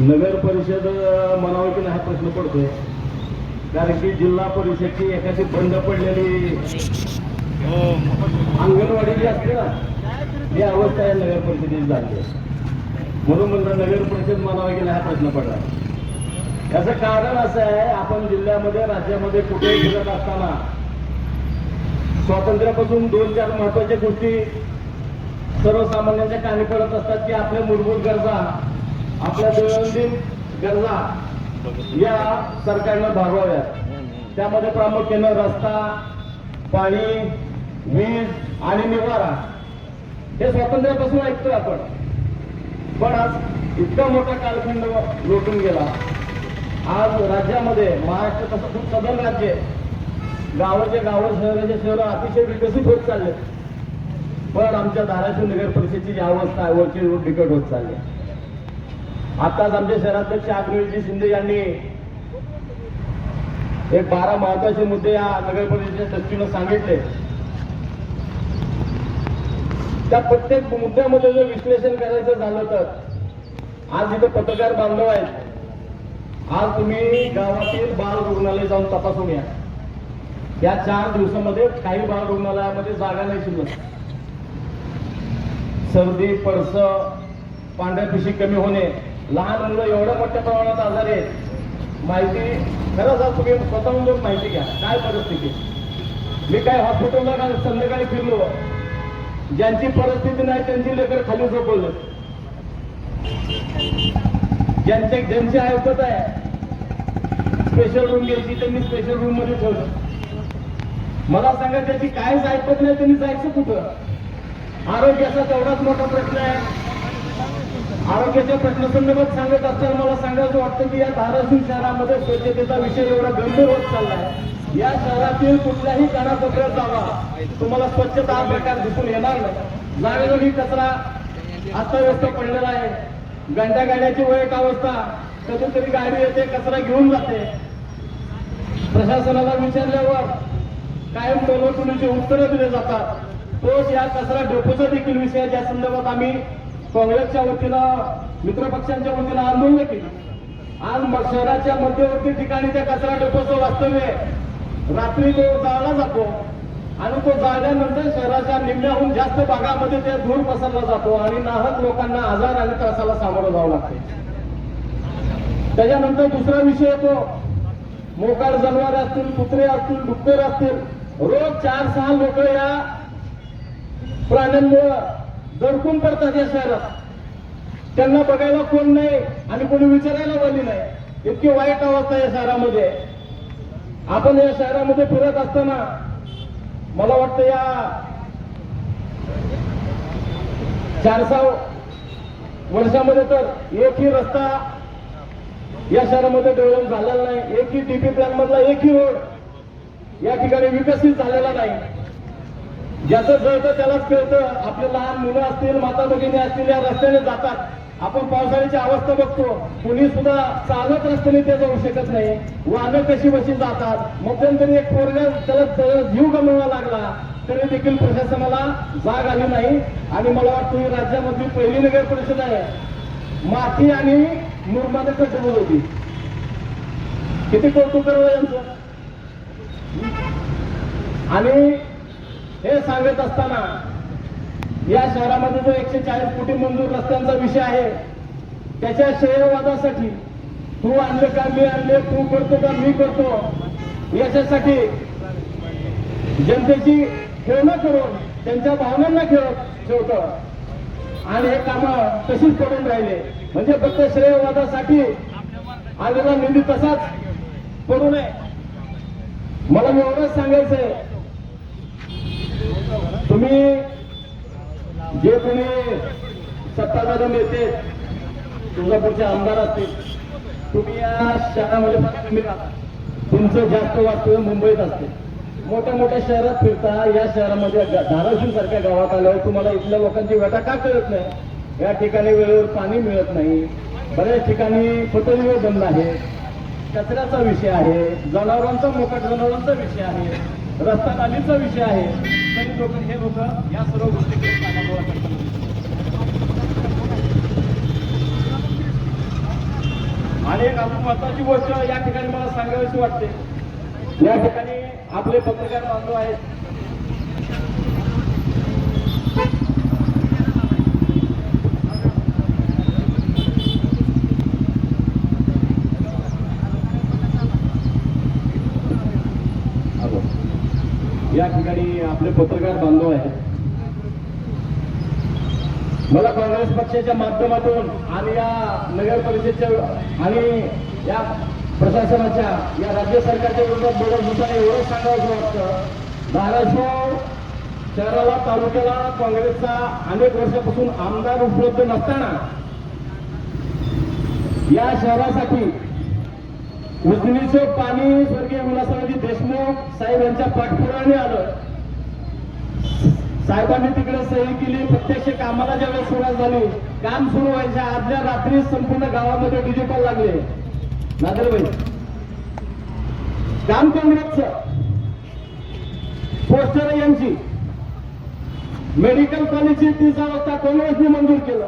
नगर परिषद म्हणावं की नाही हा प्रश्न पडतोय. कारण की जिल्हा परिषदची एखादी बंद पडलेली अंगणवाडी जी असते ना ही अवस्था आहे नगर परिषदेची झाली म्हणून म्हणलं नगर परिषद म्हणावं की नाही हा प्रश्न पडला याचं कारण असं आहे आपण जिल्ह्यामध्ये राज्यामध्ये कुठेही फिरत असताना स्वातंत्र्यापासून दोन चार महत्त्वाच्या गोष्टी सर्वसामान्यांच्या कानी पडत असतात की आपल्या मूलभूत गरजा आपल्या दैनंदिन गरजा या सरकारनं भागवाव्यात. त्यामध्ये प्रामुख्यानं रस्ता पाणी वीज आणि निवारा हे स्वातंत्र्यापासून ऐकतोय आपण. पण आज इतका मोठा कालखंड लोटून गेला. आज राज्यामध्ये महाराष्ट्र तसं खूप सदन राज्य आहे. गावाचे गावं शहराचे शहरं अतिशय विकसित होत चालले पण आमच्या धाराशिव नगर परिषदेची जी अवस्था आहे वरची रोड बिकट होत चालली आताच आमच्या शहराध्यक्ष आग्रजी शिंदे यांनी एक बारा महत्त्वाचे मुद्दे या नगर परिषदेच्या दृष्टीनं सांगितले. त्या प्रत्येक मुद्द्यामध्ये जर विश्लेषण करायचं झालं तर आज इथे पत्रकार बांधव आहेत. आज तुम्ही गावातील बाल रुग्णालय जाऊन तपासून या. या चार दिवसामध्ये काही बाल रुग्णालयामध्ये जागा नाही शिल्लक. सर्दी पडस पांढऱ्या पिशी कमी होणे लहान मुलं एवढ्या मोठ्या प्रमाणात आजार आहेत. माहिती खरंच आज तुम्ही स्वतःहून जाऊन माहिती घ्या. काय परिस्थिती? मी काय हॉस्पिटलला काल संध्याकाळी फिरलो. ज्यांची परिस्थिती नाही त्यांची लेकर खाली झोपवलं. ज्यांचे ज्यांची ऐकत आहे स्पेशल रूम घ्यायची त्यांनी स्पेशल रूममध्ये ठेवलं. मला सांगा त्याची काहीच ऐकत नाही त्यांनी जायचं कुठं? आरोग्याचा तेवढाच मोठा प्रश्न आहे. आरोग्याच्या प्रश्नासंदर्भात सांगत असताना मला सांगायचं वाटतं की या धाराशिव शहरामध्ये स्वच्छतेचा विषय एवढा गंभीर होत चाललाय. या शहरातील कुठल्याही कानाकोपऱ्यात जावा. तुम्हाला स्वच्छता हा प्रकार दिसून येणार नाही. जागेजागी कचरा अस्तव्यस्त पडलेला आहे. गंड्या गाड्याची वय अवस्था. कधीतरी गाडी येते कचरा घेऊन जाते. प्रशासनाला विचारल्यावर कायम टोलवटुलीची उत्तरं दिले जातात. तोच या कचरा डेपोचा देखील विषय आहे, ज्या संदर्भात आम्ही काँग्रेसच्या वतीनं मित्रपक्षांच्या वतीनं आंदोलन केलं. आज शहराच्या मध्यवर्ती ठिकाणी त्या कचरा डेपोचं वास्तव्य आहे. रात्री तो जाळला जातो आणि तो जाळल्यानंतर शहराच्या निम्म्याहून जास्त भागामध्ये ते धूर पसरला जातो आणि नाहक लोकांना आजार आणि त्रासाला सामोरं जावं लागते. त्याच्यानंतर दुसरा विषय येतो. मोकाळ जनावर असतील कुत्रे असतील डुक्कर असतील रोज चार सहा लोक या प्राण्यांमुळं दडकून पडतात या शहरात. त्यांना बघायला कोण नाही आणि कोणी विचारायला वाली नाही. इतकी वाईट अवस्था या शहरामध्ये. आपण या शहरामध्ये फिरत असताना मला वाटतं या चार सहा वर्षामध्ये तर एकही रस्ता या शहरामध्ये डेव्हलप झालेला नाही. एकही डीपी प्लॅन मधला एकही रोड या ठिकाणी विकसित झालेला नाही. ज्याचं जळतं त्यालाच कळतं आपले लहान मुलं असतील माता भगिनी असतील या रस्त्याने जातात. आपण पावसाळ्याची अवस्था बघतो. कुणी सुद्धा चालत रस्त्याने ते जाऊ शकत नाही. वाहनं कशी बशी जातात. मध्यंतरी एक पोरगा त्याला जीव गमवावा लागला. तरी देखील प्रशासनाला जाग आली नाही. आणि मला वाटतं ही राज्यामधली पहिली नगर परिषद आहे. माती आणि मुरमाने कटबोल होती. किती कौतुक करावं यांचं? आणि हे सांगत असताना या शहरामध्ये जो एकशे चाळीस कोटी मंजूर रस्त्यांचा विषय आहे त्याच्या श्रेयवादासाठी तू आणले का मी आणले तू करतो का मी करतो याच्यासाठी जनतेची खेळणं करून त्यांच्या भावनांना खेळत ठेवत. आणि हे कामं तशीच पडून राहिले. म्हणजे फक्त श्रेयवादासाठी आलेला निधी तसाच पडू नये. मला एवढंच सांगायचंय. तुम्ही जे कोणी सत्ताधारी नेते तुळजापूरचे आमदार असतील तुम्ही या शहरामध्ये तुम्ही तुमचं जास्त वास्तव्य मुंबईत असते. मोठ्या मोठ्या शहरात फिरता या शहरामध्ये धाराशिव सारख्या गावात आल्यावर तुम्हाला इथल्या लोकांची व्यथा का कळत नाही? या ठिकाणी वेळेवर पाणी मिळत नाही. बऱ्याच ठिकाणी पटरीवर बंद आहे. कचऱ्याचा विषय आहे. जनावरांचा मोकाट जनावरांचा विषय आहे. रस्ता नालीचा विषय आहे. लोक हे लोक या सर्व गोष्टीकडे आणि एक महत्वाची गोष्ट या ठिकाणी मला सांगावीशी वाटते. या ठिकाणी आपले पत्रकार बांधव आहेत. आपले पत्रकार बांधव आहेत. मला काँग्रेस पक्षाच्या माध्यमातून आणि या नगर परिषदेच्या आणि या प्रशासनाच्या या राज्य सरकारच्या विरोधात बोलत होताना एवढंच सांगावं वाटतं. धाराशिव शहराला तालुक्याला काँग्रेसचा अनेक वर्षापासून आमदार उपलब्ध नसताना या शहरासाठी उजनीचं पाणी स्वर्गीय विलासरावजी देशमुख साहेब यांच्या पाठपुराने आलं. साहेबांनी तिकडे सही केली प्रत्यक्ष कामाला ज्यावेळेस सुरुवात झाली काम सुरू व्हायच्या आदल्या रात्री संपूर्ण गावामध्ये डिजिटल लागले. नादरबाई काम काँग्रेसच. पोस्टर यांची. मेडिकल कॉलेजची तीस अवस्था काँग्रेसने मंजूर केलं.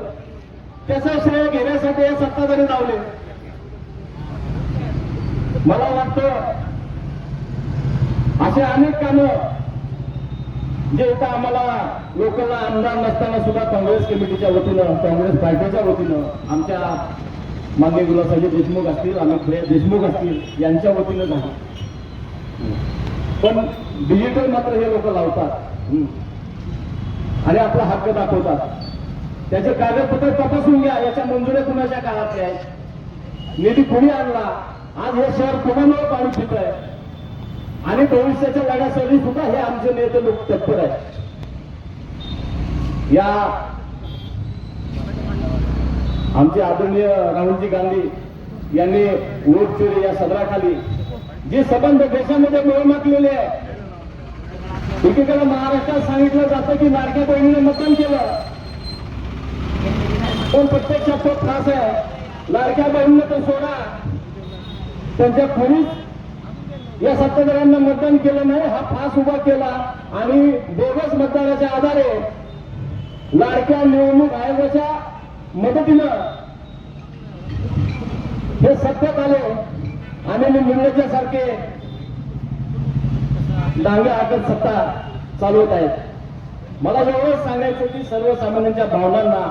त्याचा श्रेय घेण्यासाठी हे सत्ताधारी लावले मला वाटतं असे अनेक कामं जे इथं आम्हाला लोकांना आमदार नसताना सुद्धा काँग्रेस कमिटीच्या वतीनं काँग्रेस पार्टीच्या वतीनं आमच्या मान्य गुलासाजी देशमुख असतील अमित भैया देशमुख असतील यांच्या वतीनं झालं. पण डिजिटल मात्र हे लोक लावतात. आणि आपला हक्क दाखवतात. त्याचे कागदपत्र तपासून घ्या याच्या मंजुऱ्या कुणाच्या काळातल्या आहेत निधी कुणी आणला? आज हे शहर कुणामुळे पाणी पित आहे आणि भविष्याच्या लढ्यासाठी सुद्धा हे आमचे नेते लोक तत्पर आहेत. या आमचे आदरणीय राहुलजी गांधी यांनी वोट चोरी या सदराखाली जे संबंध देशामध्ये मोहमाकलेले आहे एकीकडे महाराष्ट्रात सांगितलं जातं की लाडक्या बहिणीने मतदान केलं. पण प्रत्यक्षात तो त्रास आहे. लाडक्या बहिणीने तो सोडा. त्यांच्या खरीच या सत्ताधाऱ्यांना मतदान केलं नाही हा फास उभा केला आणि बोगस मतदानाच्या आधारे लाडक्या निवडणूक आयोगाच्या मदतीनं हे सत्यात आले आणि मुंबईच्या सारखे डांगे हाकत सत्ता चालवत आहेत. मला एवढंच सांगायचं की सर्वसामान्यांच्या भावनांना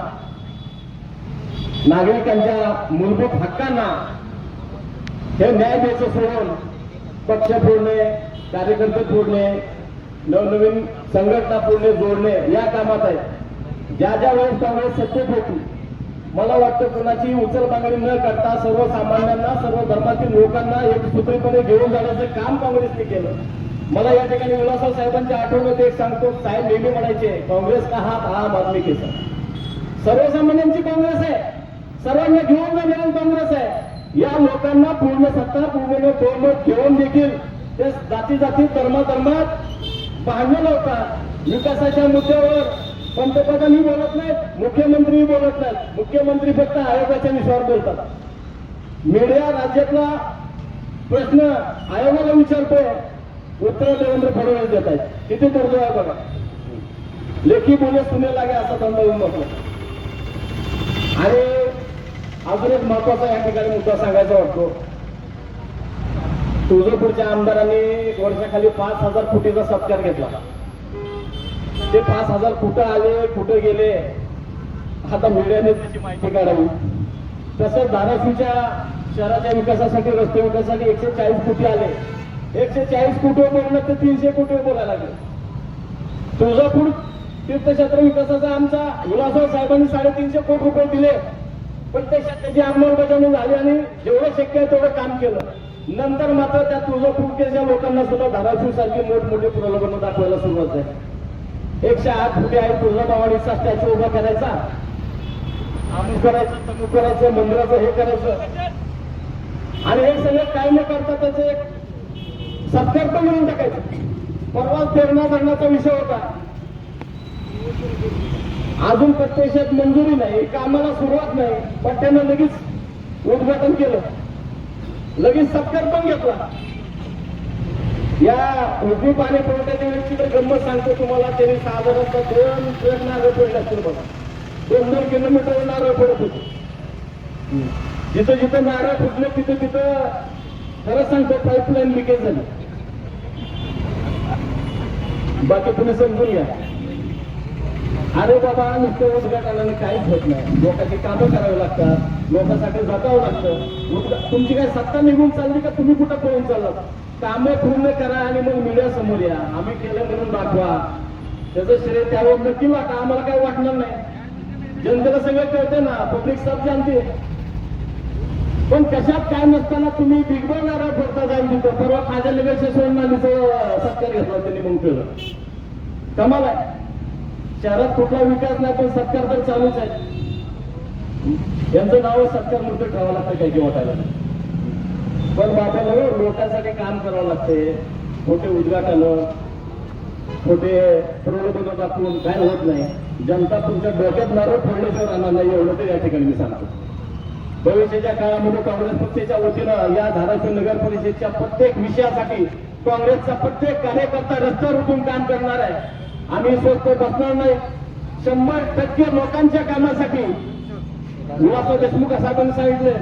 नागरिकांच्या मूलभूत हक्कांना हे न्याय द्यायचं सोडून पक्ष फोडणे कार्यकर्ते फोडणे नवनवीन संघटना फोडणे जोडणे या कामात आहे ज्या ज्या वेळेस काँग्रेस सत्तेत होती मला वाटतं कोणाची उचल मागणी न करता सर्वसामान्यांना सर्व धर्मातील लोकांना एक सूत्रीपणे घेऊन जाण्याचं काम काँग्रेसने केलं. मला या ठिकाणी विलासराव साहेबांच्या आठवणीत एक सांगतो साहेब नेहमी म्हणायचे काँग्रेस का हात आम आदमी केसा? सर्वसामान्यांची काँग्रेस आहे. सर्वांना घेऊन जाणारी काँग्रेस आहे. या लोकांना पूर्ण सत्ता पूर्ण बहुमत घेऊन देखील ते जाती जाती धर्माधर्मात भांडण लावतात विकासाच्या मुद्द्यावर पंतप्रधानही बोलत नाहीत मुख्यमंत्रीही बोलत नाहीत. मुख्यमंत्री फक्त आयोगाच्या विषयावर बोलतात. मीडिया राज्यातला प्रश्न आयोगाला विचारतो उत्तर देवेंद्र फडणवीस देत आहेत. किती दुर्दैव आहे बघा. लेखी बोले सुने लागे असा धंदा होऊन बसला. आणि अजून एक महत्त्वाचा या ठिकाणी मुद्दा सांगायचा वाटतो. तुळजापूरच्या आमदारांनी वर्षाखाली पाच हजार फुटीचा सत्कार घेतला. ते पाच हजार कुठं आले कुठं गेले. आता मीडियाने त्याची माहिती काढावी. तसंच धाराशिवच्या शहराच्या विकासासाठी रस्ते विकासासाठी एकशे चाळीस कोटी आले. एकशे चाळीस कोटी बोलणं तर तीनशे कोटी बोलायला लागले. तुळजापूर तीर्थक्षेत्र विकासाचा आमचा विलासराव साहेबांनी साडेतीनशे कोटी रुपये दिले. प्रत्यक्षात त्याची अंमलबजावणी झाली आणि जेवढं शक्य आहे तेवढं काम केलं. नंतर मात्र त्या तुळजापूरच्या लोकांना सुद्धा धाराशिव सारखी मोठमोठी प्रलोभनं दाखवायला सुरुवात आहे एकशे आठ फुटे आहे? तुळजाभवानीचा स्टॅच्यू उभा करायचा? अमुक करायचं तमुक करायचं मंदिराचं हे करायचं. आणि हे सगळं काय न करता त्याचं एक सत्कार पण म्हणून टाकायचं. परवाच प्रेरणा धरणाचा विषय होता. अजून प्रत्यक्षात मंजुरी नाही कामाला सुरुवात नाही पण त्यानं लगेच उद्घाटन केलं. लगेच सत्कार पण घेतला. या उजवी पाणी पुरवठ्याच्या व्यक्ती तर गंमत सांगतो तुम्हाला त्यांनी साधारणतः दोन ट्रेन नारळ पडले असतील बघा. दोन दोन किलोमीटर नारळ पडत होते. जिथं जिथं नारळ फुटले तिथं तिथं खरंच सांगतो पाईपलाईन लिकेज झाली. बाकी तुम्ही समजून घ्या. अरे बाबा नुसतं उद्घाटनाने काहीच होत नाही. लोकांची कामं करावी लागतात लोकांसाठी जगावं लागतं. तुमची काय सत्ता निघून चालली का तुम्ही कुठं पळून चाललात कामे पूर्ण करा आणि मग मीडिया समोर या. आम्ही केलं म्हणून दाखवा. त्याचं श्रेय त्यावर नक्की वाटा. आम्हाला काय वाटणार नाही. जनतेला सगळं कळतं ना. पब्लिक सब जानते पण कशात काय नसताना तुम्ही बिग बॉल नारळ फोडता जाईल तिथं. परवा खाजा लगेच सोडणारीचं सत्कार घेतला त्यांनी मग केलं. कमाल आहे. शहरात कुठला विकास नाही पण सत्कार तर चालूच आहे. यांचं नाव सत्कार मूर्त ठेवावं लागतं काही वाटायला पण बाबाला हो, लोकांसाठी काम करावं लागते. मोठे उद्घाटन मोठे प्रलोभन दाखवून काय होत नाही. जनता तुमच्या डोक्यात नारळ फोडल्याशिवाय राहणार नाही एवढं तर या ठिकाणी मी सांगतो. भविष्याच्या काळामध्ये काँग्रेस पक्षाच्या वतीनं या धाराशिव नगर परिषदेच्या प्रत्येक विषयासाठी काँग्रेसचा प्रत्येक कार्यकर्ता रस्त्यावर उठून काम करणार आहे. आम्ही स्वस्त बसणार नाही. शंभर टक्के लोकांच्या कामासाठी विलासराव देशमुख साहेबांनी सांगितले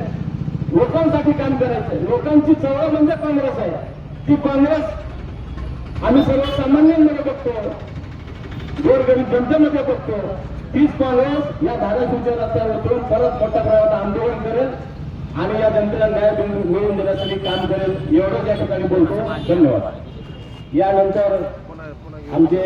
लोकांसाठी काम करायचं लोकांची चळवळ म्हणजे काँग्रेस आहे. ती काँग्रेस आम्ही सर्वसामान्यांमध्ये बघतो. गोरगरीब जनतेमध्ये बघतो. तीच काँग्रेस या धाराशिवच्या रस्त्यावर उतरून परत मोठ्या प्रमाणात आंदोलन करेल आणि या जनतेला न्याय मिळवून देण्यासाठी काम करेल. एवढंच या ठिकाणी बोलतो. धन्यवाद. यानंतर आमचे